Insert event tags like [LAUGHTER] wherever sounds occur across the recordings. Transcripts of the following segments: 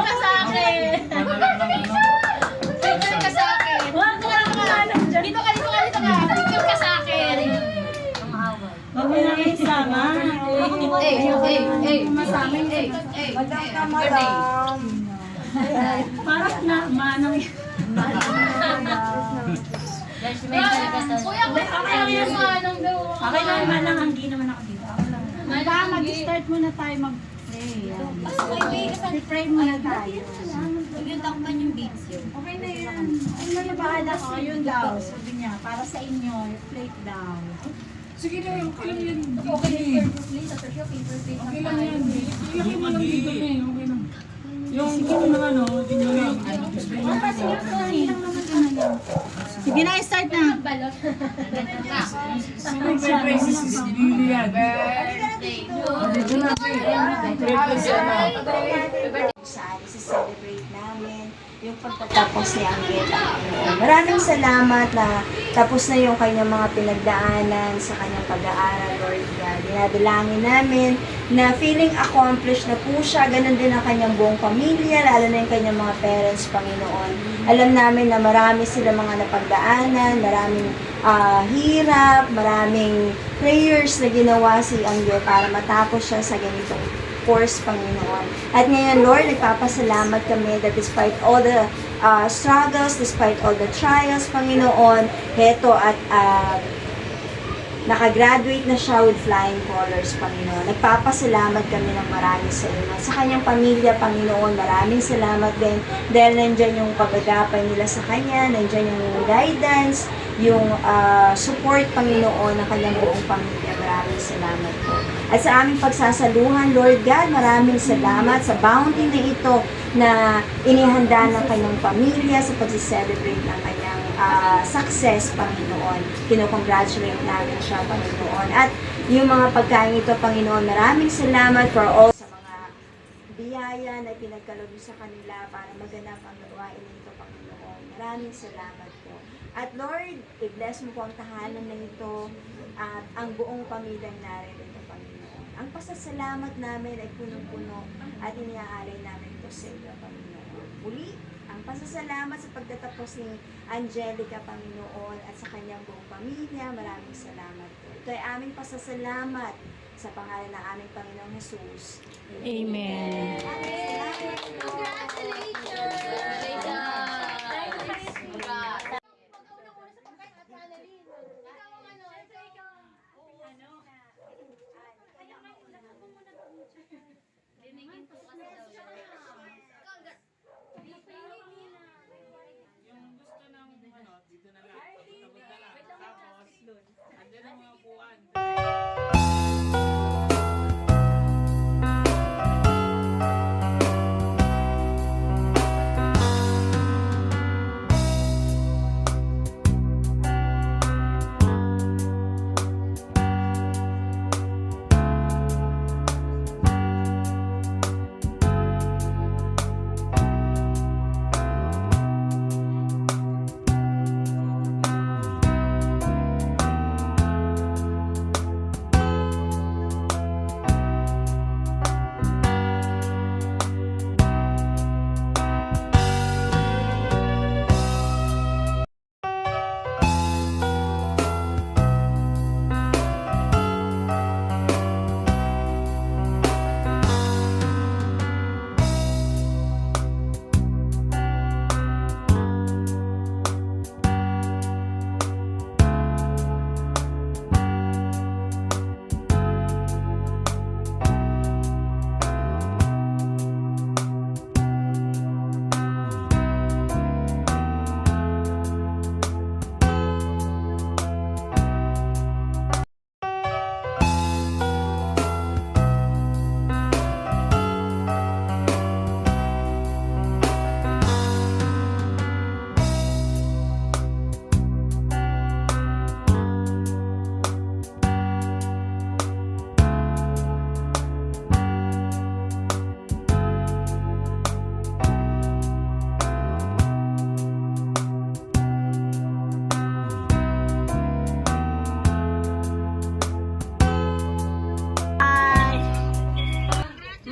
Huwag ka sa akin. Picture ka sa akin. Huwag ka lang kumalang dyan. Dito ka, dito ka, dito ka. Picture ka sa akin. Huwag mo na kayo sama. Ay, ay, ay. Masama yun. Ay, ay, ay. Madam ka, madam. Parang na, manang. Kuya, kuya, kaya yung manang daw. Okay lang, manang. Hindi naman ako dito. Ako lang. Manang, mag-start muna tayo mag- mag-pray. Yan. Pray muna tayo. Yung takpan yung beats yun. Okay na yan. Ano na bahala ko? Yun daw. Sabi niya, para sa inyo, plate daw. Sige na, okay lang yan. Okay lang Okay lang yan. Ilagay mo lang dito na eh. Okay lang. Yung kung na ano, tingnan mo yung ano. Sige na, start na. Sino may praises is Lilian? Dito na siya. Praises ano. Saan celebrate namin yung pagtatapos ni Angela. Maraming salamat na tapos na yung kanyang mga pinagdaanan sa kanyang pag-aaral, Lord God. Dinadalangin namin na feeling accomplished na po siya. Ganon din ang kanyang buong pamilya, lalo na yung kanyang mga parents, Panginoon. Alam namin na marami sila mga napagdaanan, maraming ah, hirap, maraming prayers na ginawa si Angel para matapos siya sa ganitong course, Panginoon. At ngayon, Lord, nagpapasalamat kami that despite all the uh, struggles, despite all the trials, Panginoon, heto at uh, nakagraduate na siya with flying colors, Panginoon. Nagpapasalamat kami ng marami sa iyo. Sa kanyang pamilya, Panginoon, maraming salamat din dahil nandyan yung pagagapay nila sa kanya, nandyan yung guidance, yung ah, support, Panginoon, ng kanyang buong pamilya. Maraming salamat po. At sa aming pagsasaluhan, Lord God, maraming salamat sa bounty na ito na inihanda ng kanyang pamilya sa pag-celebrate ng kanyang ah, success, Panginoon. Kino-congratulate namin siya, Panginoon. At yung mga pagkain ito, Panginoon, maraming salamat for all sa mga biyaya na pinagkaloob sa kanila para maganap ang gawain nito, Panginoon. Maraming salamat po. At Lord, i-bless mo po ang tahanan na ito at ang buong pamilyang narito, Panginoon. Ang pasasalamat namin ay punong-puno at iniaalay namin ito sa iyo, Panginoon. Muli, ang pasasalamat sa pagtatapos ni Angelica, Panginoon, at sa kanyang buong pamilya. Maraming salamat po. Ito ay aming pasasalamat sa pangalan ng aming Panginoong Jesus. Amen. Maraming salamat po. Yung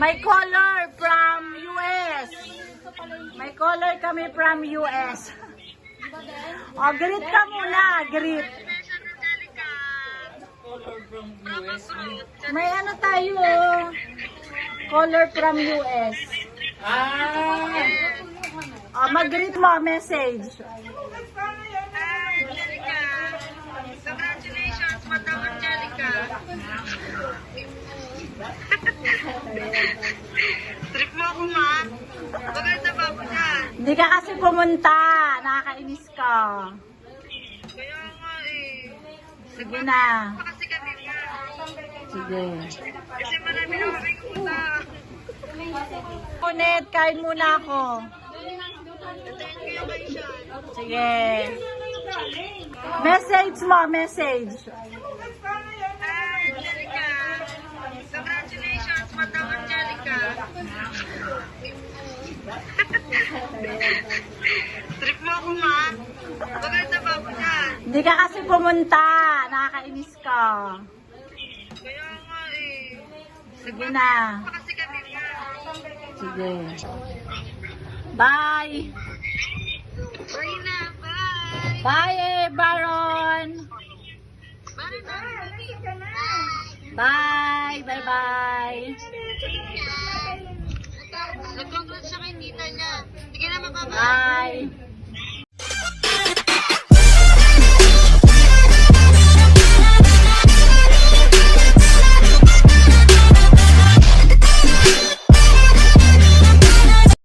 My caller from US. May caller kami from US. O, greet ka muna, greet. color. May- May ano tayo, oh. Caller from US. Ah! Oh, mag-greet mo, message. Congratulations, Madam Angelica. [LAUGHS] Trip mo ako, ma. Maganda ba ako dyan? Hindi ka kasi pumunta. Nakakainis ka. Kaya nga eh. Sige na. Kasi kami ma. Sige. Kasi marami na kami utang. Kunet, kain muna ako. Sige. Message mo, message. Ah, Angelica. Congratulations, Madam Angelica. Trip mo ako, ma. Maganda ba ako dyan? Hindi ka kasi pumunta. Nakakainis ka. Kaya nga eh. Sige na. Kasi kami. Sige. Bye. Bye na, bye. Bye, eh, Baron. Bye, bye. Bye. Bye-bye. Nag-congrats siya kay tita niya. Sige na, mababa. Bye.